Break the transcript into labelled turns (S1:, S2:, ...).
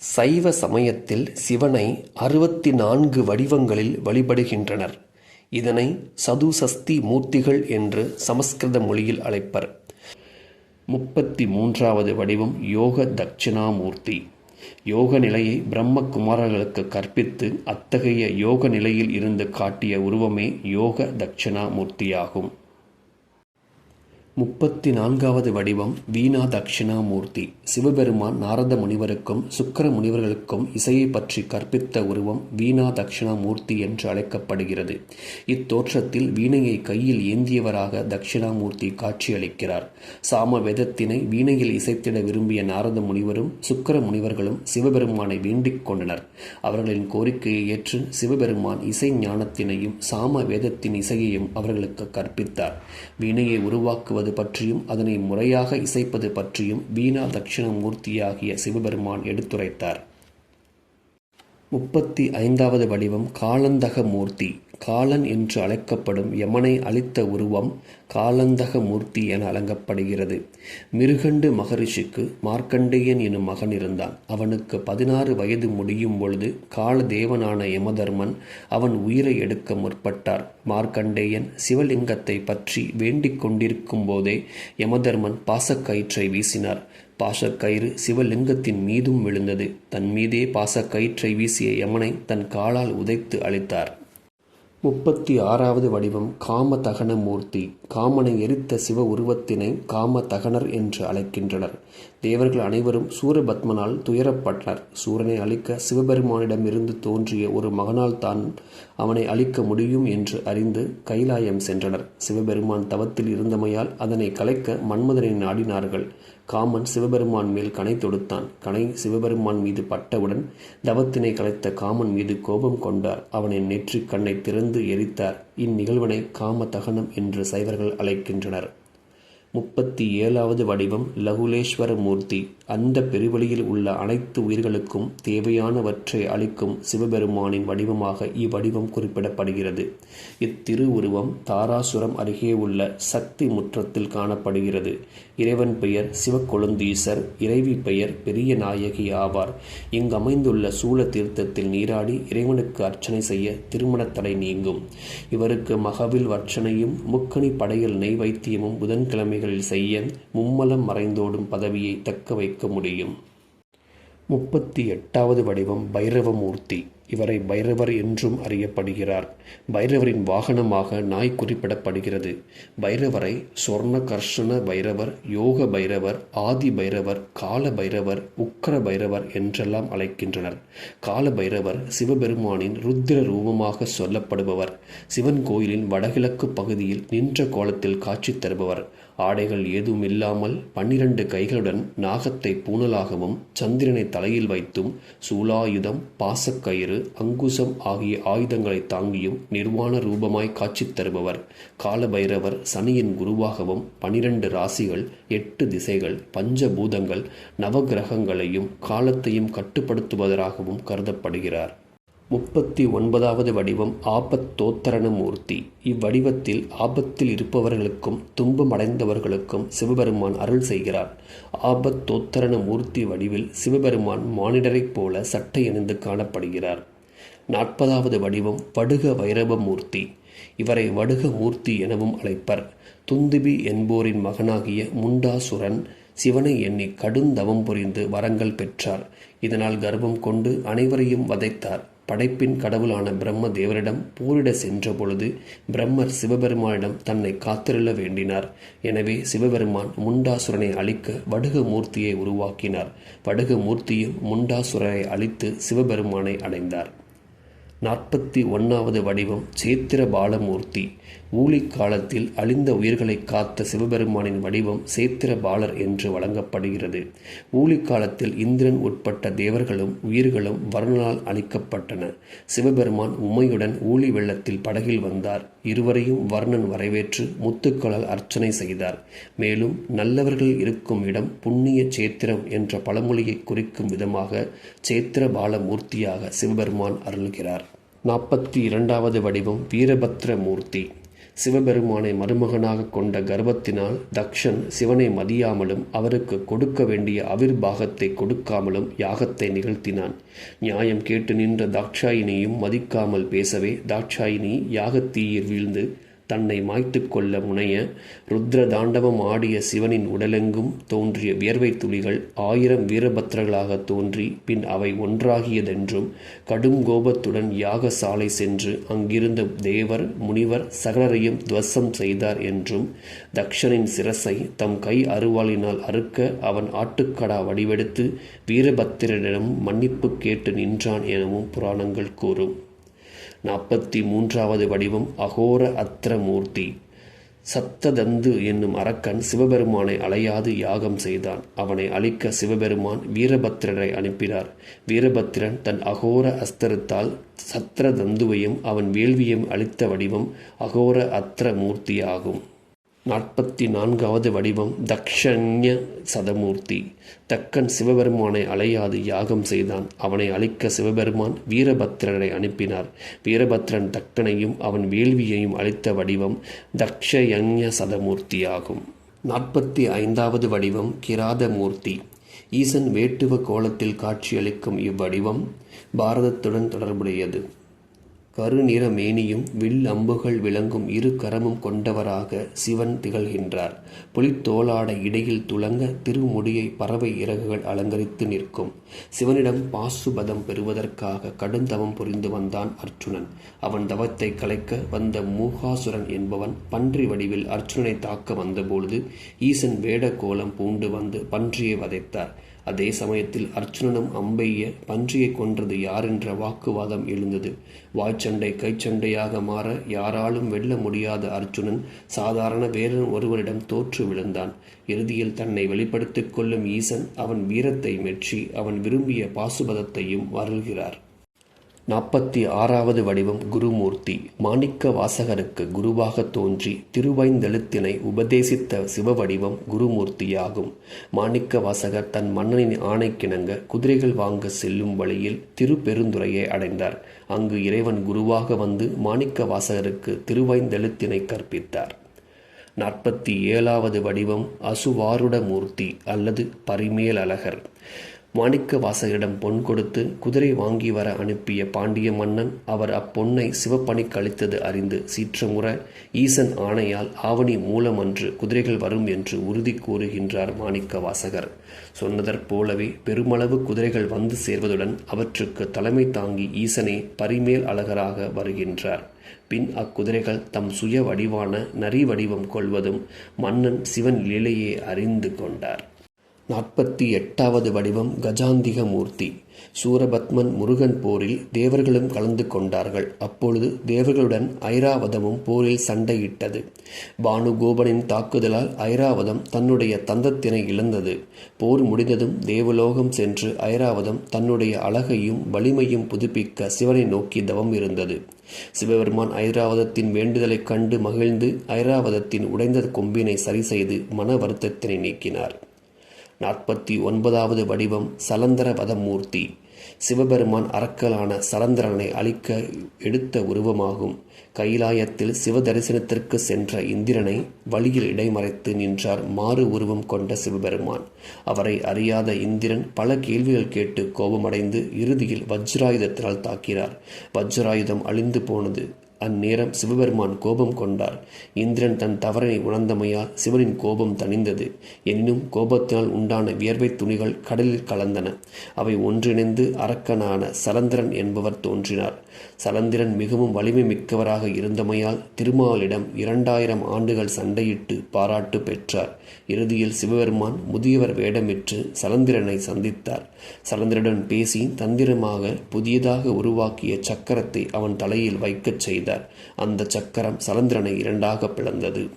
S1: சைவ சமயத்தில் சிவனை அறுபத்தி நான்கு வடிவங்களில் வழிபடுகின்றனர். இதனை சதுசஸ்தி மூர்த்திகள் என்று சமஸ்கிருத மொழியில் அழைப்பர். முப்பத்தி மூன்றாவது வடிவம் யோக தட்சிணாமூர்த்தி. யோக நிலையை பிரம்ம குமாரர்களுக்கு கற்பித்து அத்தகைய யோக நிலையில் இருந்து காட்டிய உருவமே யோக தட்சிணாமூர்த்தியாகும். முப்பத்தி நான்காவது வடிவம் வீணா தட்சிணாமூர்த்தி. சிவபெருமான் நாரத முனிவருக்கும் சுக்கர முனிவர்களுக்கும் இசையை பற்றி கற்பித்த உருவம் வீணா தட்சிணாமூர்த்தி என்று அழைக்கப்படுகிறது. இத்தோற்றத்தில் வீணையை கையில் ஏந்தியவராக தட்சிணாமூர்த்தி காட்சியளிக்கிறார். சாம வேதத்தினை வீணையில் இசைத்திட விரும்பிய நாரத முனிவரும் சுக்கர முனிவர்களும் சிவபெருமானை வேண்டிக் கொண்டனர். அவர்களின் கோரிக்கையை ஏற்று சிவபெருமான் இசை ஞானத்தினையும் சாம வேதத்தின் இசையையும் அவர்களுக்கு கற்பித்தார். வீணையை உருவாக்குவது பற்றியும் அதனை முறையாக இசைப்பது பற்றியும் வீணா தட்சிணமூர்த்தியாகிய சிவபெருமான் எடுத்துரைத்தார். முப்பத்தி ஐந்தாவது வடிவம் காலந்தக மூர்த்தி காலன் என்று அழைக்கப்படும் யமனை அளித்த உருவம் காலந்தக மூர்த்தி என அலங்கப்படுகிறது. மிருகண்டு மகரிஷிக்கு மார்க்கண்டேயன் எனும் மகன் இருந்தான். அவனுக்கு பதினாறு வயது முடியும் பொழுது கால தேவனான யமதர்மன் அவன் உயிரை எடுக்க முற்பட்டார். மார்க்கண்டேயன் சிவலிங்கத்தை பற்றி வேண்டிக் கொண்டிருக்கும் போதே யமதர்மன் பாசக்கயிற்றை வீசினார். பாசக்கயிறு சிவலிங்கத்தின் மீதும் விழுந்தது. தன் மீதே பாசக்கயிற்றை வீசிய யமனை தன் காலால் உதைத்து அழித்தார். முப்பத்தி ஆறாவது வடிவம் காம தகன மூர்த்தி காமனை எரித்த சிவ உருவத்தினை காம தகனர் என்று அழைக்கின்றனர். தேவர்கள் அனைவரும் சூரபத்மனால் துயரப்பட்டனர். சூரனை அழிக்க சிவபெருமானிடமிருந்து தோன்றிய ஒரு மகனால் தான் அவனை அழிக்க முடியும் என்று அறிந்து கைலாயம் சென்றனர். சிவபெருமான் தவத்தில் இருந்தமையால் அதனை கலைக்க மன்மதனை நாடினார்கள். காமன் சிவபெருமான் மேல் கனை தொடுத்தான். கனை சிவபெருமான் மீது பட்டவுடன் தவத்தினை கலைத்த காமன் மீது கோபம் கொண்டார். அவனின் நெற்றிக் கண்ணை திறந்து எரித்தார். இந்நிகழ்வினை காம தகனம் என்று சைவர்கள் அழைக்கின்றனர். முப்பத்தி ஏழாவது வடிவம் லகுலேஸ்வர மூர்த்தி அந்த பெருவெளியில் உள்ள அனைத்து உயிர்களுக்கும் தேவையானவற்றை அளிக்கும் சிவபெருமானின் வடிவமாக இவ்வடிவம் குறிப்பிடப்படுகிறது. இத்திருவுருவம் தாராசுரம் அருகே உள்ள சக்தி முற்றத்தில் காணப்படுகிறது. இறைவன் பெயர் சிவக்கொழுந்தீசர் இறைவி பெயர் பெரிய நாயகி ஆவார். இங்கு அமைந்துள்ள சூழ தீர்த்தத்தில் நீராடி இறைவனுக்கு அர்ச்சனை செய்ய திருமணத் தடை நீங்கும். இவருக்கு மகவில் அர்ச்சனையும் முக்கணி படையல் நெய் வைத்தியமும் புதன்கிழமைகளில் செய்ய மும்மலம் மறைந்தோடும் பதவியை தக்க வைக்க முடியும். முப்பத்தி எட்டாவது வடிவம் பைரவமூர்த்தி. இவரை பைரவர் என்றும் அறியப்படுகிறார். பைரவரின் வாகனமாக நாய் குறிப்பிடப்படுகிறது. பைரவரை சொர்ண கர்ஷண பைரவர் யோக பைரவர் ஆதி பைரவர் கால பைரவர் உக்கர பைரவர் என்றெல்லாம் அழைக்கின்றனர். கால பைரவர் சிவபெருமானின் ருத்திர ரூபமாக சொல்லப்படுபவர். சிவன் கோயிலின் வடகிழக்கு பகுதியில் நின்ற கோலத்தில் காட்சி தருபவர். ஆடைகள் ஏதும் இல்லாமல் பன்னிரண்டு கைகளுடன் நாகத்தை பூணலாகவும் சந்திரனை தலையில் வைத்தும் சூலாயுதம் பாசக்கயிறு அங்குசம் ஆகிய ஆயுதங்களை தாங்கியும் நிர்வாண ரூபமாய் காட்சி தருபவர். காலபைரவர் சனியின் குருவாகவும் பனிரெண்டு ராசிகள் எட்டு திசைகள் பஞ்சபூதங்கள் நவகிரகங்களையும் காலத்தையும் கட்டுப்படுத்துவதராகவும் கருதப்படுகிறார். முப்பத்தி ஒன்பதாவது வடிவம் ஆபத்தோத்தரண மூர்த்தி இவ்வடிவத்தில் ஆபத்தில் இருப்பவர்களுக்கும் துன்பம் அடைந்தவர்களுக்கும் சிவபெருமான் அருள் செய்கிறார். ஆபத்தோத்தரண மூர்த்தி வடிவில் சிவபெருமான் மானிடரைப் போல சட்டை அணிந்து காணப்படுகிறார். நாற்பதாவது வடிவம் வடுக வைரவ மூர்த்தி இவரை வடுக மூர்த்தி எனவும் அழைப்பர். துந்துபி என்போரின் மகனாகிய முண்டாசுரன் சிவனை எண்ணி கடுந்தவம் புரிந்து வரங்கள் பெற்றார். இதனால் கர்வம் கொண்டு அனைவரையும் வதைத்தார். படைப்பின் கடவுளான பிரம்ம தேவரிடம் போரிட சென்ற பொழுது பிரம்மர் சிவபெருமானிடம் தன்னை காத்திருள்ள வேண்டினார். எனவே சிவபெருமான் முண்டாசுரனை அழிக்க வடுகு மூர்த்தியை உருவாக்கினார். வடுகு மூர்த்தியும் முண்டாசுரனை அழித்து சிவபெருமானை அடைந்தார். நாற்பத்தி ஒன்றாவது வடிவம் சேத்திர பாலமூர்த்தி. ஊழிக் காலத்தில் அழிந்த உயிர்களை காத்த சிவபெருமானின் வடிவம் சேத்திர பாலர் என்று வழங்கப்படுகிறது. ஊழி காலத்தில் இந்திரன் உட்பட்ட தேவர்களும் உயிர்களும் வர்ணனால் அழிக்கப்பட்டன. சிவபெருமான் உமையுடன் ஊழி வெள்ளத்தில் படகில் வந்தார். இருவரையும் வர்ணன் வரவேற்று முத்துக்களால் அர்ச்சனை செய்தார். மேலும் நல்லவர்கள் இருக்கும் இடம் புண்ணிய சேத்திரம் என்ற பழமொழியை குறிக்கும் விதமாக சேத்திர பாலமூர்த்தியாக சிவபெருமான் அருள்கிறார். நாற்பத்தி இரண்டாவது வடிவம் வீரபத்ர மூர்த்தி சிவபெருமானை மருமகனாக கொண்ட கர்வத்தினால் தக்ஷன் சிவனை மதியாமலும் அவருக்கு கொடுக்க வேண்டிய அவிர்பாகத்தை கொடுக்காமலும் யாகத்தை நிகழ்த்தினான். நியாயம் கேட்டு நின்ற தாட்சாயினியும் மதிக்காமல் பேசவே தாட்சாயினி யாகத்தீயில் வீழ்ந்து தன்னை மாய்த்து கொள்ள முனைய ருத்ர தாண்டவம் ஆடிய சிவனின் உடலெங்கும் தோன்றிய வியர்வை துளிகள் ஆயிரம் வீரபத்திரர்களாக தோன்றி பின் அவை ஒன்றாகியதென்றும் கடும் கோபத்துடன் யாக சாலை சென்று அங்கிருந்த தேவர் முனிவர் சகலரையும் துவசம் செய்தார் என்றும் தக்ஷனின் சிரசை தம் கை அருவாளினால் அறுக்க அவன் ஆட்டுக்கடா வடிவெடுத்து வீரபத்திரனிடம் மன்னிப்பு கேட்டு நின்றான் எனவும் புராணங்கள் கூறும். நாற்பத்தி மூன்றாவது வடிவம் அகோர அத்திரமூர்த்தி. சத்ததந்து என்னும் அரக்கன் சிவபெருமானை அலையாது யாகம் செய்தான். அவனை அழிக்க சிவபெருமான் வீரபத்திரரை அனுப்பினார். வீரபத்திரன் தன் அகோர அஸ்திரத்தால் சத்திரதந்துவையும் அவன் வேள்வியும் அளித்த வடிவம் அகோர அத்திர மூர்த்தியாகும் நாற்பத்தி நான்காவது வடிவம் தக்ஷண்ய சதமூர்த்தி. தக்கன் சிவபெருமானை அலையாது யாகம் செய்தான். அவனை அழிக்க சிவபெருமான் வீரபத்திரனை அனுப்பினார். வீரபத்திரன் தக்கனையும் அவன் வேள்வியையும் அளித்த வடிவம் தக்ஷயஞ சதமூர்த்தியாகும். நாற்பத்தி ஐந்தாவது வடிவம் கிராதமூர்த்தி. ஈசன் வேட்டுவ கோலத்தில் காட்சியளிக்கும் இவ்வடிவம் பாரதத்துடன் தொடர்புடையது. கருநிற மேனியும் வில் அம்புகள் விளங்கும் இரு கரமும் கொண்டவராக சிவன் திகழ்கின்றார். புலித்தோளாட இடையில் துளங்க திருமுடியை பறவை இறகுகள் அலங்கரித்து நிற்கும். சிவனிடம் பாசுபதம் பெறுவதற்காக கடுந்தவம் புரிந்து வந்தான் அர்ச்சுனன் அவன் தவத்தை கலைக்க வந்த மூகாசுரன் என்பவன் பன்றி வடிவில் அர்ச்சுனனை தாக்க வந்தபொழுது ஈசன் வேட கோலம் பூண்டு வந்து பன்றியை வதைத்தார். அதே சமயத்தில் அர்ச்சுனனும் அம்பைய பன்றியை கொன்றது யாரென்ற வாக்குவாதம் எழுந்தது. வாய்ச்சண்டை கைச்சண்டையாக மாற யாராலும் வெல்ல முடியாத அர்ச்சுனன் சாதாரண வேறன் ஒருவரிடம் தோற்று விழுந்தான். இறுதியில் தன்னை வெளிப்படுத்திக் கொள்ளும் ஈசன் அவன் வீரத்தை மெச்சி அவன் விரும்பிய பாசுபதத்தையும் வருகிறார். நாற்பத்தி ஆறாவது வடிவம் குருமூர்த்தி. மாணிக்க வாசகருக்கு குருவாக தோன்றி திருவைந்தெழுத்தினை உபதேசித்த சிவவடிவம் குருமூர்த்தியாகும். மாணிக்க வாசகர் தன் மன்னனின் ஆணைக்கிணங்க குதிரைகள் வாங்க செல்லும் வழியில் திருப்பெருந்துறையை அடைந்தார். அங்கு இறைவன் குருவாக வந்து மாணிக்க வாசகருக்கு திருவைந்தெழுத்தினை கற்பித்தார். நாற்பத்தி ஏழாவது வடிவம் அசுவாருட மூர்த்தி அல்லது பரிமேல் அழகர் மாணிக்க வாசகரிடம் பொன் கொடுத்து குதிரை வாங்கி வர அனுப்பிய பாண்டிய மன்னன் அவர் அப்பொன்னை சிவப்பணிக்கு அளித்தது அறிந்து சீற்றமுற ஈசன் ஆணையால் ஆவணி மூலமன்று குதிரைகள் வரும் என்று உறுதி கூறுகின்றார் மாணிக்க வாசகர் சொன்னதற்போலவே பெருமளவு குதிரைகள் வந்து சேர்வதுடன் அவற்றுக்கு தலைமை தாங்கி ஈசனே பரிமேல் அழகராக வருகின்றார். பின் அக்குதிரைகள் தம் சுய வடிவான நரி வடிவம் கொள்வதும் மன்னன் சிவன் லீலையே அறிந்து கொண்டார். நாற்பத்தி எட்டாவது வடிவம் கஜாந்திக மூர்த்தி சூரபத்மன் முருகன் போரில் தேவர்களும் கலந்து கொண்டார்கள். அப்பொழுது தேவர்களுடன் ஐராவதமும் போரில் சண்டையிட்டது. பானுகோபனின் தாக்குதலால் ஐராவதம் தன்னுடைய தந்தத்தினை இழந்தது. போர் முடிந்ததும் தேவலோகம் சென்று ஐராவதம் தன்னுடைய அழகையும் வலிமையும் புதுப்பிக்க சிவனை நோக்கி தவம் இருந்தது. சிவபெருமான் ஐராவதத்தின் வேண்டுதலைக் கண்டு மகிழ்ந்து ஐராவதத்தின் உடைந்த கொம்பினை சரி செய்து மன வருத்தத்தினை நீக்கினார். நாற்பத்தி ஒன்பதாவது வடிவம் சலந்தர பதமூர்த்தி சிவபெருமான் அரக்கலான சலந்திரனை அழிக்க எடுத்த உருவமாகும். கைலாயத்தில் சிவ தரிசனத்திற்கு சென்ற இந்திரனை வழியில் இடைமறைத்து நின்றார் மாறு உருவம் கொண்ட சிவபெருமான். அவரை அறியாத இந்திரன் பல கேள்விகள் கேட்டு கோபமடைந்து இறுதியில் வஜ்ராயுதத்தினால் தாக்கிறார் வஜ்ராயுதம் அழிந்து போனது அந்நேரம் சிவபெருமான் கோபம் கொண்டார். இந்திரன் தன் தவறனை உணர்ந்தமையால் சிவனின் கோபம் தணிந்தது. எனினும் கோபத்தினால் உண்டான வியர்வை துணிகள் கடலில் கலந்தன. அவை ஒன்றிணைந்து அரக்கனான சலந்திரன் என்பவர் தோன்றினார். சலந்திரன் மிகவும் வலிமை மிக்கவராக இருந்தமையால் திருமாலிடம் இரண்டாயிரம் ஆண்டுகள் சண்டையிட்டு பாராட்டு பெற்றார். இறுதியில் சிவபெருமான் முதியவர் வேடமிட்டு சலந்திரனை சந்தித்தார். சலந்திரனுடன் பேசி தந்திரமாக புதியதாக உருவாக்கிய சக்கரத்தை அவன் தலையில் வைக்கச் செய்தார். அந்த சக்கரம் சலந்திரனை இரண்டாக பிளந்தது.